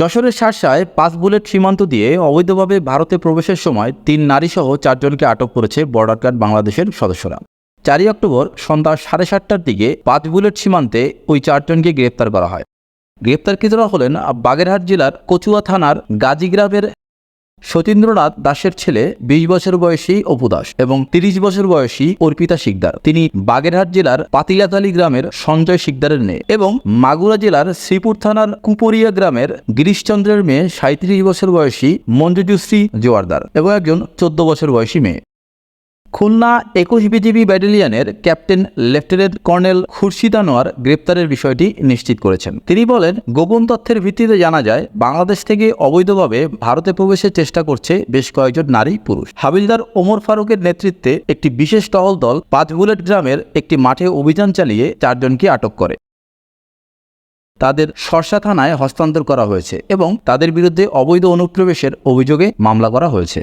যশোরের সারসায় পাঁচ বুলেট সীমান্ত দিয়ে অবৈধভাবে ভারতে প্রবেশের সময় তিন নারীসহ চারজনকে আটক করেছে বর্ডার গার্ড বাংলাদেশের সদস্যরা। চারই অক্টোবর সন্ধ্যা সাড়ে সাতটার দিকে পাঁচ বুলেট সীমান্তে ওই চারজনকে গ্রেপ্তার করা হয়। গ্রেপ্তারকৃতরা হলেন বাগেরহাট জেলার কচুয়া থানার গাজীগ্রামের সতীন্দ্রনাথ দাসের ছেলে বিশ বছর বয়সী অপু দাস এবং তিরিশ বছর বয়সী অর্পিতা শিকদার। তিনি বাগেরহাট জেলার পাতিলাতালি গ্রামের সঞ্জয় শিকদারের মেয়ে এবং মাগুরা জেলার শ্রীপুর থানার কুপরিয়া গ্রামের গিরিশচন্দ্রের মেয়ে সাঁত্রিশ বছর বয়সী মঞ্জুজুশ্রী জোয়ারদার এবং একজন চোদ্দ বছর বয়সী মেয়ে। খুলনা একুশ BGB ব্যাটালিয়নের captain lieutenant colonel Khurshid Anwar গ্রেপ্তারের বিষয়টি নিশ্চিত করেছেন। তিনি বলেন, গোপন তথ্যের ভিত্তিতে জানা যায়, বাংলাদেশ থেকে অবৈধভাবে ভারতে প্রবেশের চেষ্টা করছে বেশ কয়েকজন নারী পুরুষ। হাবিলদার ওমর ফারুকের নেতৃত্বে একটি বিশেষ টহল দল পাঁচ বুলেট গ্রামের একটি মাঠে অভিযান চালিয়ে চারজনকে আটক করে। তাদের সরসা থানায় হস্তান্তর করা হয়েছে এবং তাদের বিরুদ্ধে অবৈধ অনুপ্রবেশের অভিযোগে মামলা করা হয়েছে।